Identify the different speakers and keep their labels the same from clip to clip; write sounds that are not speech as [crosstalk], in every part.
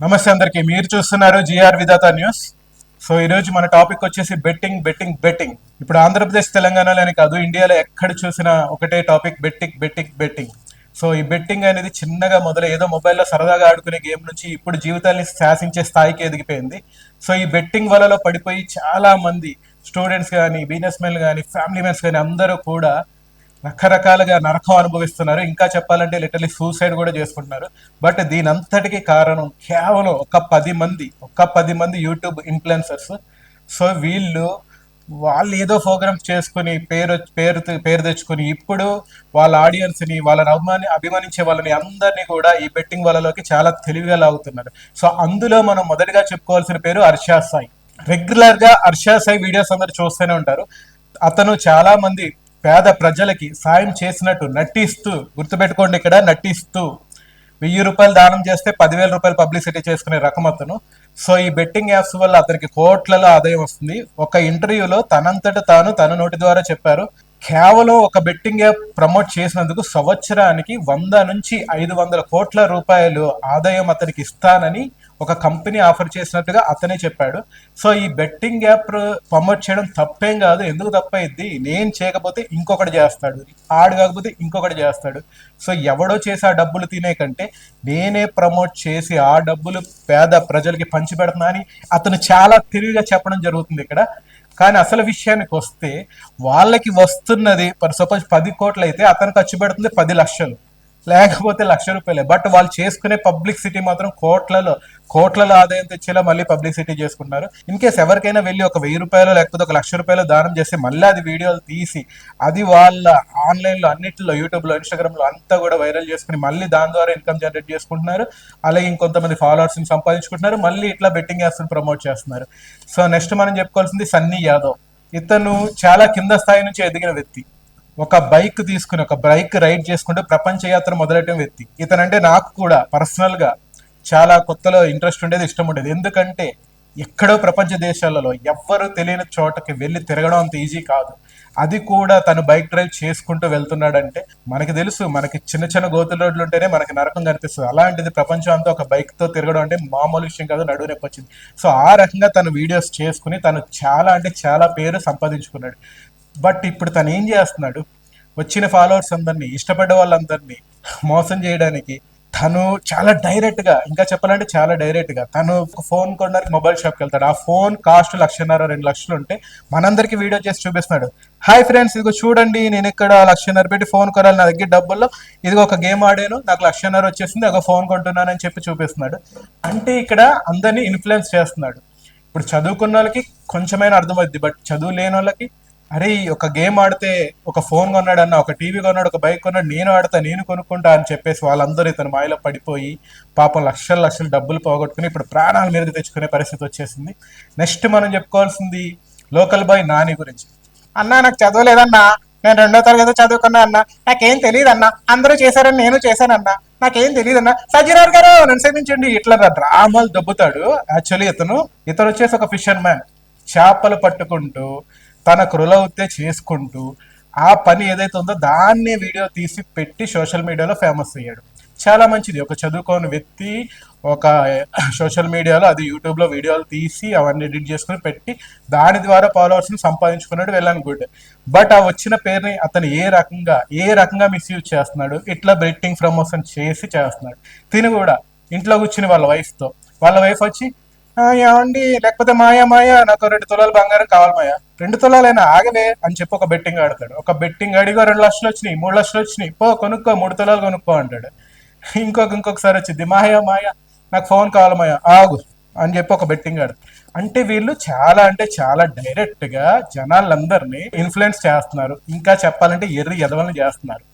Speaker 1: నమస్తే అందరికి. మీరు చూస్తున్నారు జిఆర్ విధాత న్యూస్ సో ఈ రోజు మన టాపిక్ వచ్చేసి బెట్టింగ్ బెట్టింగ్ బెట్టింగ్. ఇప్పుడు ఆంధ్రప్రదేశ్ తెలంగాణలోనే కాదు ఇండియాలో ఎక్కడ చూసినా ఒకటే topic betting betting betting. So ఈ బెట్టింగ్ అనేది చిన్నగా మొదలు ఏదో మొబైల్లో సరదాగా ఆడుకునే గేమ్ నుంచి ఇప్పుడు జీవితాన్ని శాసించే స్థాయికి ఎదిగిపోయింది. సో ఈ బెట్టింగ్ వలలో పడిపోయి చాలా మంది స్టూడెంట్స్ కానీ బిజినెస్ మెన్ కానీ ఫ్యామిలీ మెంబర్స్ కానీ అందరూ కూడా రకరకాలుగా నరకం అనుభవిస్తున్నారు. ఇంకా చెప్పాలంటే లిటరలీ సూసైడ్ కూడా చేసుకుంటున్నారు. బట్ దీని అంతటికి కారణం కేవలం ఒక పది మంది ఒక పది మంది యూట్యూబ్ ఇన్ఫ్లుయెన్సర్స్ సో వీళ్ళు వాళ్ళు ఏదో ప్రోగ్రామ్స్ చేసుకుని పేరు పేరు పేరు తెచ్చుకుని ఇప్పుడు వాళ్ళ ఆడియన్స్ని వాళ్ళని అభిమాని అభిమానించే వాళ్ళని అందరినీ కూడా ఈ బెట్టింగ్ వాళ్ళలోకి చాలా తెలివిగా లాగుతున్నారు. సో అందులో మనం మొదటిగా చెప్పుకోవాల్సిన పేరు హర్షా సాయి రెగ్యులర్గా హర్షా సాయి వీడియోస్ అందరు చూస్తూనే ఉంటారు. అతను చాలా మంది పేద ప్రజలకి సాయం చేసినట్టు నటిస్తూ గుర్తుపెట్టుకోండి ఇక్కడ నటిస్తూ వెయ్యి రూపాయలు దానం చేస్తే పదివేల రూపాయలు పబ్లిసిటీ చేసుకునే రకం అతను. సో ఈ బెట్టింగ్ యాప్స్ వల్ల అతనికి కోట్లలో ఆదాయం వస్తుంది. ఒక ఇంటర్వ్యూలో తనంతట తాను తన నోటి ద్వారా చెప్పారు కేవలం ఒక బెట్టింగ్ యాప్ ప్రమోట్ చేసినందుకు సంవత్సరానికి వంద నుంచి ఐదు వందల కోట్ల రూపాయలు ఆదాయం అతనికి ఇస్తానని ఒక కంపెనీ ఆఫర్ చేసినట్టుగా అతనే చెప్పాడు. సో ఈ బెట్టింగ్ యాప్ ప్రమోట్ చేయడం తప్పేం కాదు. ఎందుకు తప్పైద్ది నేను చేయకపోతే ఇంకొకటి చేస్తాడు. ఆడు కాకపోతే ఇంకొకటి చేస్తాడు. సో ఎవడో చేసి ఆ డబ్బులు తినే కంటే నేనే ప్రమోట్ చేసి ఆ డబ్బులు పేద ప్రజలకి పంచిపెడుతున్నా అని అతను చాలా తెలివిగా చెప్పడం జరుగుతుంది ఇక్కడ. కానీ అసలు విషయానికి వస్తే వాళ్ళకి వస్తున్నది సపోజ్ పది కోట్లు అయితే అతను ఖర్చు పెడుతుంది పది లక్షలు. లేకపోతే లక్ష రూపాయలే. బట్ వాళ్ళు చేసుకునే పబ్లిసిటీ మాత్రం కోట్లలో కోట్లలో ఆదాయం తెచ్చేలా మళ్ళీ పబ్లిసిటీ చేసుకుంటున్నారు. ఇన్ కేస్ ఎవరికైనా వెళ్ళి ఒక వెయ్యి రూపాయలు లేకపోతే ఒక లక్ష రూపాయలు దానం చేస్తే మళ్ళీ అది వీడియోలు తీసి అది వాళ్ళ ఆన్లైన్లో అన్నింటిలో యూట్యూబ్లో ఇన్స్టాగ్రామ్లో అంతా కూడా వైరల్ చేసుకుని మళ్ళీ దాని ద్వారా ఇన్కమ్ జనరేట్ చేసుకుంటున్నారు. అలాగే ఇంకొంతమంది ఫాలోవర్స్ని సంపాదించుకుంటున్నారు. మళ్ళీ ఇట్లా బెట్టింగ్ యాప్స్ని ప్రమోట్ చేస్తున్నారు. సో నెక్స్ట్ మనం చెప్పుకోవాల్సింది సన్నీ యాదవ్ ఇతను చాలా కింద స్థాయి నుంచి ఎదిగిన వ్యక్తి. ఒక బైక్ తీసుకుని ఒక బైక్ రైడ్ చేసుకుంటూ ప్రపంచ యాత్ర మొదలెట్టిన వ్యక్తి. ఇతనంటే నాకు కూడా పర్సనల్గా చాలా కొత్తలో ఇంట్రెస్ట్ ఉండేది ఇష్టం ఉండేది. ఎందుకంటే ఎక్కడో ప్రపంచ దేశాలలో ఎవ్వరు తెలియని చోటకి వెళ్ళి తిరగడం అంత ఈజీ కాదు. అది కూడా తను బైక్ డ్రైవ్ చేసుకుంటూ వెళ్తున్నాడంటే మనకి తెలుసు మనకి చిన్న చిన్న గోతుల రోడ్లు ఉంటేనే మనకి నరకం కనిపిస్తుంది. అలాంటిది ప్రపంచం అంతా ఒక బైక్తో తిరగడం అంటే మామూలు విషయం కాదు నడువు నొప్పి వచ్చింది. సో ఆ రకంగా తను వీడియోస్ చేసుకుని తను చాలా అంటే చాలా పేరు సంపాదించుకున్నాడు. బట్ ఇప్పుడు తను ఏం చేస్తున్నాడు? వచ్చిన ఫాలోవర్స్ అందరినీ ఇష్టపడ్డ వాళ్ళందరినీ మోసం చేయడానికి తను చాలా డైరెక్ట్గా ఇంకా చెప్పాలంటే చాలా డైరెక్ట్గా తను ఫోన్ కొనడానికి మొబైల్ షాప్కి వెళ్తాడు. ఆ ఫోన్ కాస్ట్ లక్షన్నర రెండు లక్షలు ఉంటే మనందరికి వీడియో చేసి చూపిస్తున్నాడు. హాయ్ ఫ్రెండ్స్ ఇదిగో చూడండి నేను ఇక్కడ లక్షన్నర పెట్టి ఫోన్ కొనాలి నా దగ్గర డబ్బుల్లో. ఇదిగో ఒక గేమ్ ఆడాను నాకు లక్షన్నర వచ్చేసింది ఒక ఫోన్ కొంటున్నానని చెప్పి చూపిస్తున్నాడు. అంటే ఇక్కడ అందరినీ ఇన్ఫ్లుయెన్స్ చేస్తున్నాడు. ఇప్పుడు చదువుకున్న వాళ్ళకి కొంచెమైనా అర్థమవుద్ది బట్ చదువు లేని వాళ్ళకి అరే ఈ ఒక గేమ్ ఆడితే ఒక ఫోన్ కొన్నాడు అన్న ఒక టీవీ కొన్నాడు ఒక బైక్ కొన్నాడు నేను ఆడతా నేను కొనుక్కుంటా అని చెప్పేసి వాళ్ళందరూ ఇతను మాయలో పడిపోయి పాపం లక్షల లక్షలు డబ్బులు పోగొట్టుకుని ఇప్పుడు ప్రాణాల మీద తెచ్చుకునే పరిస్థితి వచ్చేసింది. నెక్స్ట్ మనం చెప్పుకోవాల్సింది లోకల్ బాయ్ నాని గురించి. అన్నా నాకు చదవలేదన్నా. నేను రెండో తరగతి చదువుకున్నా అన్న. నాకేం తెలియదు అన్న అందరూ చేశారని నేను చేశానన్న. నాకేం తెలియదు అన్న సజ్జరారు గారు నన్ను క్షమించండి. ఇట్లా డ్రామాలు దొబ్బుతాడు. యాక్చువల్లీ ఇతను ఇతను వచ్చేసి ఒక ఫిషర్ మ్యాన్ చేపలు పట్టుకుంటూ తన కృలవుతే చేసుకుంటూ ఆ పని ఏదైతే ఉందో దాన్నే వీడియో తీసి పెట్టి సోషల్ మీడియాలో ఫేమస్ అయ్యాడు. చాలా మంచిది. ఒక చదువుకోని వ్యక్తి ఒక సోషల్ మీడియాలో అది యూట్యూబ్లో వీడియోలు తీసి అవన్నీ ఎడిట్ చేసుకుని పెట్టి దాని ద్వారా ఫాలోవర్స్ని సంపాదించుకున్నాడు వెళ్ళాను గుడ్. బట్ ఆ వచ్చిన పేరుని అతను ఏ రకంగా ఏ రకంగా మిస్యూజ్ చేస్తున్నాడు ఇట్లా బెట్టింగ్ ప్రమోషన్ చేసి చేస్తున్నాడు తిని కూడా ఇంట్లో కూర్చుని వాళ్ళ వైఫ్తో. వాళ్ళ వైఫ్ వచ్చి ఏమండి లేకపోతే మాయా మాయా నాకు రెండు తులాలు బంగారం కావాలి మాయా. రెండు తులాలైనా ఆగలే అని చెప్పి ఒక బెట్టింగ్ ఆడతాడు. ఒక బెట్టింగ్ అడిగో రెండు లక్షలు వచ్చినాయి మూడు లక్షలు వచ్చినాయి. పో కొనుక్కో మూడు తులాలు కొనుక్కో అంటాడు. ఇంకొక ఇంకొకసారి వచ్చింది మాయా మాయా నాకు ఫోన్ కావాలి మాయా ఆగు అని చెప్పి ఒక బెట్టింగ్ ఆడు అంటే వీళ్ళు చాలా అంటే చాలా డైరెక్ట్గా జనాలందరినీ ఇన్ఫ్లుయెన్స్ చేస్తున్నారు. ఇంకా చెప్పాలంటే ఎర్రి ఎదవలను చేస్తున్నారు.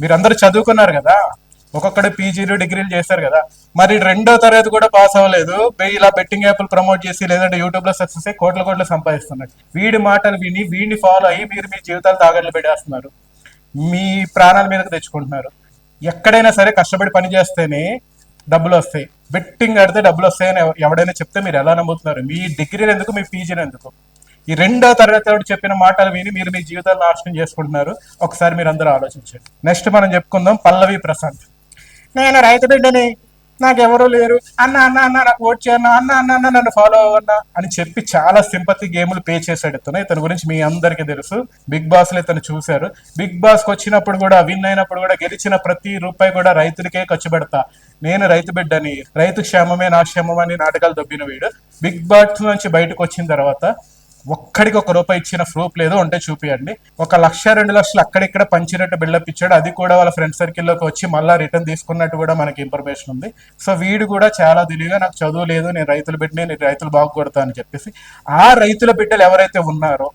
Speaker 1: మీరందరూ చదువుకున్నారు కదా? ఒక్కొక్కడు పీజీలు డిగ్రీలు చేశారు కదా. మరి రెండో తరగతి కూడా పాస్ అవ్వలేదు. ఇలా బెట్టింగ్ యాప్లు ప్రమోట్ చేసి లేదంటే యూట్యూబ్లో సక్సెస్ అయ్యి కోట్ల కోట్లు సంపాదిస్తున్నారు. వీడి మాటలు విని వీడిని ఫాలో అయ్యి మీరు మీ జీవితాలు తాగట్లు పెట్టేస్తున్నారు. మీ ప్రాణాల మీదకి తెచ్చుకుంటున్నారు. ఎక్కడైనా సరే కష్టపడి పని చేస్తేనే డబ్బులు వస్తాయి. బెట్టింగ్ ఆడితే డబ్బులు వస్తాయని ఎవ- ఎవడైనా చెప్తే మీరు ఎలా నమ్ముతున్నారు? మీ డిగ్రీలు ఎందుకు? మీ పీజీలు ఎందుకు? ఈ రెండో తరగతి చెప్పిన మాటలు విని మీరు మీ జీవితాలు నాశనం చేసుకుంటున్నారు. ఒకసారి మీరు అందరూ ఆలోచించండి. నెక్స్ట్ మనం చెప్పుకుందాం పల్లవి ప్రశాంత్. నేను రైతు బిడ్డని నాకు లేరు. అన్న అన్న అన్న నాకు ఓట్ చేయను అన్న అన్న అన్న నన్ను ఫాలో అవ్వన్నా అని చెప్పి చాలా సింపతి గేములు పే చేశాడు ఇతను. ఇతని గురించి మీ అందరికీ తెలుసు. బిగ్ బాస్లో ఇతను చూశారు. బిగ్ బాస్కి వచ్చినప్పుడు కూడా విన్ అయినప్పుడు కూడా గెలిచిన ప్రతి రూపాయి కూడా రైతులకే ఖర్చు పెడతా. నేను రైతు బిడ్డని రైతు క్షేమమే నా క్షేమం అని నాటకాలు దొబ్బిన వీడు. బిగ్ బాస్ నుంచి బయటకు వచ్చిన తర్వాత ఒక్కడికి ఒక రూపాయి ఇచ్చిన ప్రూఫ్ లేదో ఉంటే చూపియండి. ఒక లక్ష రెండు లక్షలు అక్కడిక్కడ పంచినట్టు బిల్డప్ ఇచ్చాడు. అది కూడా వాళ్ళ ఫ్రెండ్ సర్కిల్లోకి వచ్చి మళ్ళీ రిటర్న్ తీసుకున్నట్టు కూడా మనకి ఇన్ఫర్మేషన్ ఉంది. సో వీడు కూడా చాలా తెలివిగా నాకు చదువు లేదు నేను రైతుల బిడ్డని నేను రైతులు బాగుపడతా అని చెప్పేసి ఆ రైతుల బిడ్డలు ఎవరైతే ఉన్నారో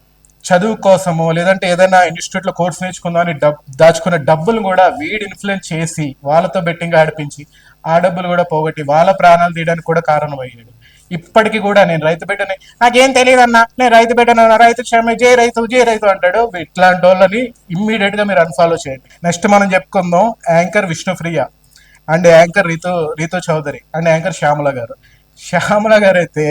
Speaker 1: చదువు కోసము లేదంటే ఏదైనా ఇన్స్టిట్యూట్లో కోర్స్ నేర్చుకుందామని డబ్ దాచుకున్న డబ్బులు కూడా వీడి ఇన్ఫ్లుయెన్స్ చేసి వాళ్ళతో బెట్టింగ్ ఆడిపించి ఆ డబ్బులు కూడా పోగొట్టి వాళ్ళ ప్రాణాలు తీయడానికి కూడా కారణమయ్యాడు. ఇప్పటికీ కూడా నేను రైతు బిడ్డని నాకేం తెలియదు అన్న నేను రైతు బిడ్డను రైతు క్షేమ జే రైతు జే రైతు అంటాడు. ఇట్లాంటి వాళ్ళని ఇమ్మీడియట్గా మీరు అన్ఫాలో చేయండి. నెక్స్ట్ మనం చెప్పుకుందాం anchor Vishnupriya and anchor Ritu Ritu Chowdary and anchor Shyamala garu. Shyamala garu అయితే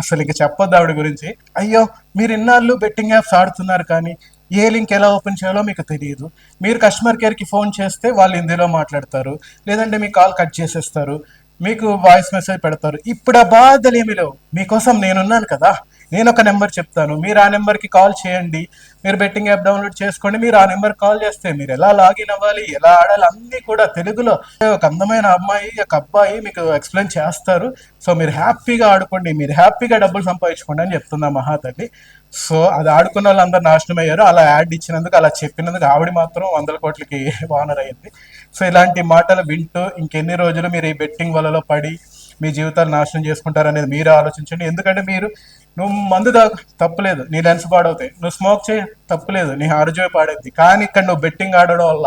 Speaker 1: అసలు ఇంకా చెప్పొద్దు ఆవిడ గురించి. అయ్యో మీరు ఇన్నాళ్ళు బెట్టింగ్ యాప్స్ ఆడుతున్నారు కానీ ఏ లింక్ ఎలా ఓపెన్ చేయాలో మీకు తెలియదు. మీరు కస్టమర్ కేర్కి ఫోన్ చేస్తే వాళ్ళు హిందీలో మాట్లాడతారు. లేదంటే మీ కాల్ కట్ చేసేస్తారు. మీకు వాయిస్ మెసేజ్ పెడతారు. ఇప్పుడు ఆ బాధలు లేవు మీకోసం నేనున్నాను కదా? నేను ఒక నెంబర్ చెప్తాను. మీరు ఆ నెంబర్కి కాల్ చేయండి. మీరు బెట్టింగ్ యాప్ డౌన్లోడ్ చేసుకోండి. మీరు ఆ నెంబర్ కాల్ చేస్తే మీరు ఎలా లాగిన్ అవ్వాలి ఎలా ఆడాలి అన్నీ కూడా తెలుగులో. ఒక అందమైన అమ్మాయి ఒక అబ్బాయి మీకు ఎక్స్ప్లెయిన్ చేస్తారు. సో మీరు హ్యాపీగా ఆడుకోండి. మీరు హ్యాపీగా డబ్బులు సంపాదించుకోండి అని చెప్తున్నా మహాతల్లి. సో అది ఆడుకున్న వాళ్ళందరూ నాశనం అయ్యారు అలా యాడ్ ఇచ్చినందుకు అలా చెప్పినందుకు ఆవిడ మాత్రం వందల కోట్లకి [laughs] వానర్ అయింది. సో ఇలాంటి మాటలు వింటూ ఇంకెన్ని రోజులు మీరు ఈ బెట్టింగ్ వలలో పడి మీ జీవితాలు నాశనం చేసుకుంటారు అనేది మీరు ఆలోచించండి. ఎందుకంటే మీరు నువ్వు మందు తాగు తప్పులేదు. నీ లెన్స్ పాడవుతాయి. నువ్వు స్మోక్ చేయ తప్పులేదు. నీ ఆరోగ్యం పాడైంది కానీ ఇక్కడ నువ్వు బెట్టింగ్ ఆడడం వల్ల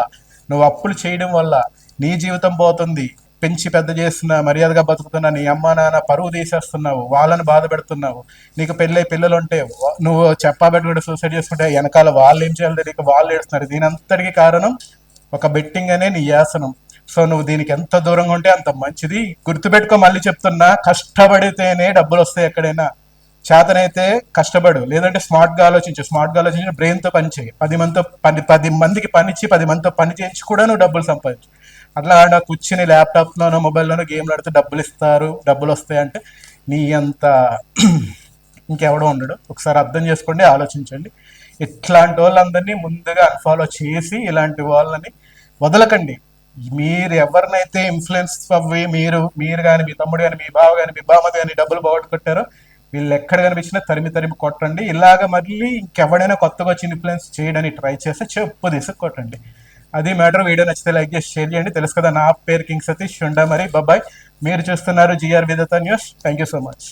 Speaker 1: నువ్వు అప్పులు చేయడం వల్ల నీ జీవితం పోతుంది. పెంచి పెద్ద చేస్తున్న మర్యాదగా బతుకుతున్న నీ అమ్మ నాన్న పరువు తీసేస్తున్నావు. వాళ్ళని బాధ పెడుతున్నావు. నీకు పెళ్ళై పిల్లలు ఉంటే నువ్వు చెప్పాబెట్టి కూడా సూసైడ్ చేసుకుంటే వెనకాల వాళ్ళు ఏం చేయాలి తెలియక వాళ్ళు ఏడుస్తున్నారు. దీని అంతటికి కారణం ఒక బెట్టింగ్ అనే నీ యాసనం. సో నువ్వు దీనికి ఎంత దూరంగా ఉంటే అంత మంచిది. గుర్తుపెట్టుకో మళ్ళీ చెప్తున్నా కష్టపడితేనే డబ్బులు వస్తాయి ఎక్కడైనా. చేతనైతే కష్టపడు లేదంటే స్మార్ట్గా ఆలోచించు. స్మార్ట్గా ఆలోచించి బ్రెయిన్తో పని చేయి. పది మందితో పని పది మందికి పనిచ్చి పది మందితో పని చేయించి కూడా నువ్వు డబ్బులు సంపాదించు. అట్లా ఆడ కూర్చుని ల్యాప్టాప్ లోనో మొబైల్లోనో గేమ్లు ఆడితే డబ్బులు ఇస్తారు డబ్బులు వస్తాయి అంటే నీ అంత [clears throat] ఇంకెవడో ఉండడు. ఒకసారి అర్థం చేసుకోండి ఆలోచించండి. ఇట్లాంటి వాళ్ళందరినీ ముందుగా అన్ఫాలో చేసి ఇలాంటి వాళ్ళని వదలకండి. మీరు ఎవరినైతే ఇన్ఫ్లుయెన్స్ అవ్వి మీరు మీరు కానీ మీ తమ్ముడు కానీ మీ బావ కానీ మీ బామ్మది కానీ డబ్బులు పోగొట్టుకుంటారో వీళ్ళు ఎక్కడ కనిపించినా తరిమి తరిమి కొట్టండి. ఇలాగ మళ్ళీ ఇంకెవడైనా కొత్తగా వచ్చి ఇన్ఫ్లుయెన్స్ చేయడానికి ట్రై చేస్తే చెప్పు తీసుకు కొట్టండి. అది మ్యాటర్ వీడియో నచ్చితే లైక్ చేసి షేర్ చేయండి. తెలుసు కదా నా పేరు కింగ్ సతీష్. ఉండా మరి. బాబాయ్ మీరు చూస్తున్నారు GR విదత news thank you so much